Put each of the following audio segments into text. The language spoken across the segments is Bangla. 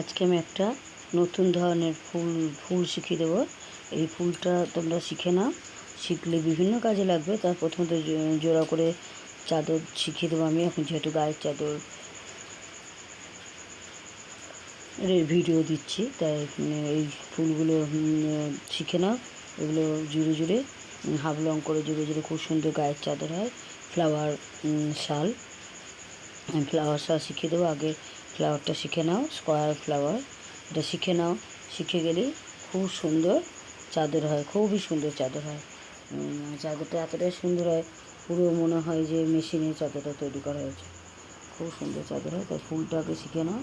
আজকে আমি একটা নতুন ধরনের ফুল ফুল শিখিয়ে দেবো। এই ফুলটা তোমরা শিখে নাও। শিখলে বিভিন্ন কাজে লাগবে। তার প্রথমত জোড়া করে চাদর শিখিয়ে দেবো আমি। এখন যেহেতু গায়ের চাদর ভিডিও দিচ্ছি, তাই এই ফুলগুলো শিখে নাও। এগুলো জুড়ে জুড়ে হাফ লং করে জুড়ে জুড়ে খুব সুন্দর গায়ের চাদর হয়। ফ্লাওয়ার শাল ফ্লাওয়ার শাল শিখিয়ে দেবো। আগে ফ্লাওয়ারটা শিখে নাও স্কোয়ার ফ্লাওয়ার এটা শিখে নাও। শিখে গেলে খুব সুন্দর চাদর হয়, খুবই সুন্দর চাদর হয়। চাদরটা এতটাই সুন্দর হয়, পুরো মনে হয় যে মেশিনে চাদরটা তৈরি করা হয়েছে। খুব সুন্দর চাদর হয়, তাই ফুলটা আগে শিখে নাও।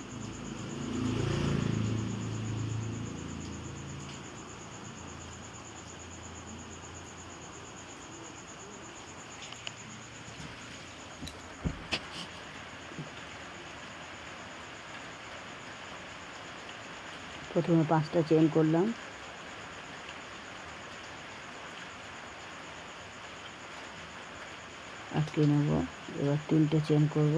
প্রথমে পাঁচটা চেন করলাম। আটকে নেব। এবার তিনটে চেন করব।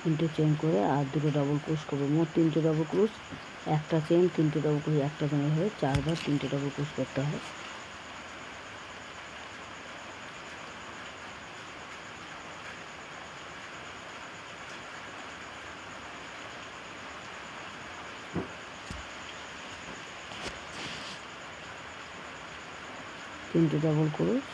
তিনটে চেন করে আর দুটো ডবল ক্রোশ করব। মোট তিনটে ডবল ক্রোশ একটা চেন তিনটে ডবল ক্রোশ একটা চেনের হয়ে চারবার তিনটে ডবল ক্রোশ করতে হয়। তিনটে ডবল ক্রোশ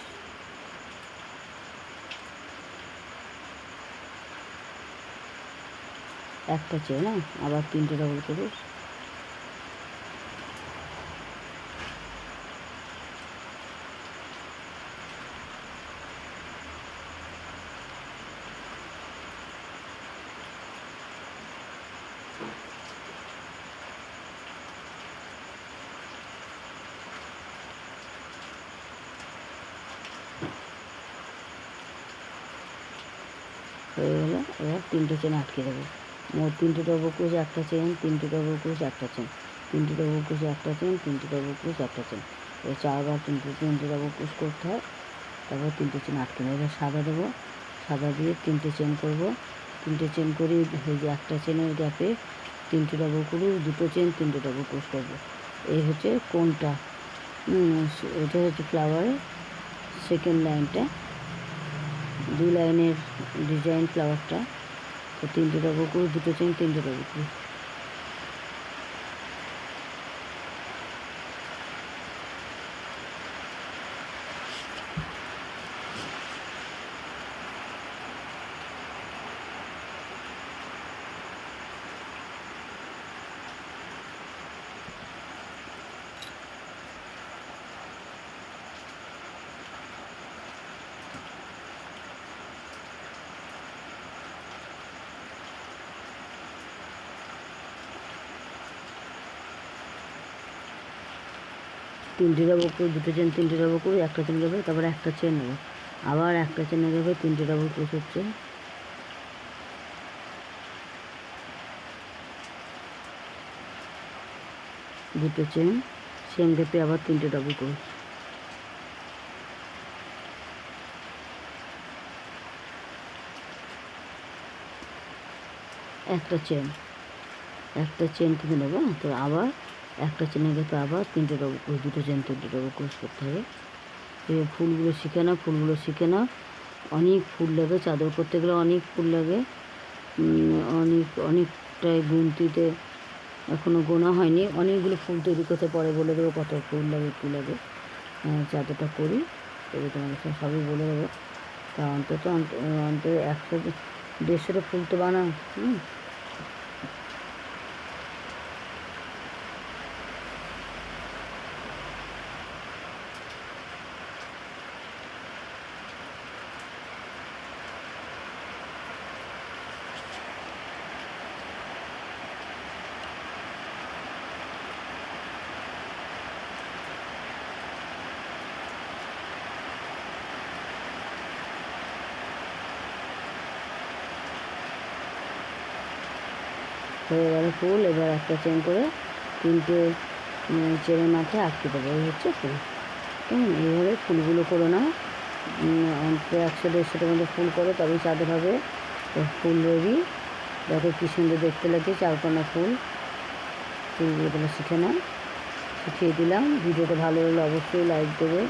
একটা চেয়ে না আবার তিনটে ডবল ক্রোশ হয়ে গেলো। এবার তিনটে চেন আটকে দেবো। মোট তিনটে ডবল ক্রোশ একটা চেন তিনটে ডবল একটা চেন তিনটে ডবল একটা চেন তিনটে ডবল একটা চেন এবার চারবার তিনটে তিনটে ডবল ক্রোশ করতে হয়। তারপর তিনটে চেন আটকে নেব এবার সাদা দেবো। সাদা দিয়ে তিনটে চেন করব। তিনটে চেন করে, এই যে একটা চেনের গ্যাপে তিনটে ডবল করে দুটো চেন তিনটে ডবল ক্রোশ করব। এই হচ্ছে কোনটা? এটা হচ্ছে ফ্লাওয়ারের সেকেন্ড লাইনটা দুই লাইনের ডিজাইন ফ্লাওয়ারটা। তো তিনটে ডবল করে দুটো চেন তিনটে ডবল করে। তিনটে ডবল করে দুটো চেন তিনটে ডবল করে একটা চেন যাবে তারপর একটা চেন নেব। আবার একটা চেনে যাবে তিনটে ডবল ক্রোশ হচ্ছে দুটো চেন সেম গ্যাপে আবার তিনটে ডবল ক্রোশ একটা চেন একটা চেন কিন্তু নেব তো আবার একটা চেনে গেতে আবার তিনটে ডবল ক্রোশ দুটো চেন তিনটে ডবল ক্রোশ করতে হবে। এই ফুলগুলো শিখে না ফুলগুলো শিখে না অনেক ফুল লাগে চাদর করতে গেলে অনেক ফুল লাগে। অনেক অনেকটাই গুনতিতে এখনও গোনা হয়নি। অনেকগুলো ফুল তৈরি করতে পরে বলে দেবো কত ফুল লাগে কী লাগে। আহ, চাদরটা করি তবে তোমাদের সাথে সবই বলে দেবো। তা অন্তত অন্ত- অন্তত একশো দেড়শোটা ফুল তো বানাও হুম। হয়ে গেল ফুল, এবার একটা চেন করে তিনটে চেনের মাথায় আটকে দেবো। এই হচ্ছে ফুল। কেমন এইভাবে ফুলগুলো করে নাও। একশো, দেড়শোটার মধ্যে ফুল করো, তবেই চাদর হবে। ফুল রেডি দেখো কী সুন্দর দেখতে লাগে চারকোনা ফুল। ফুলগুলো তাহলে শিখে নাও। শিখিয়ে দিলাম। ভিডিওটা ভালো হলে অবশ্যই লাইক দেবে।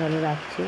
ভালো রাখছি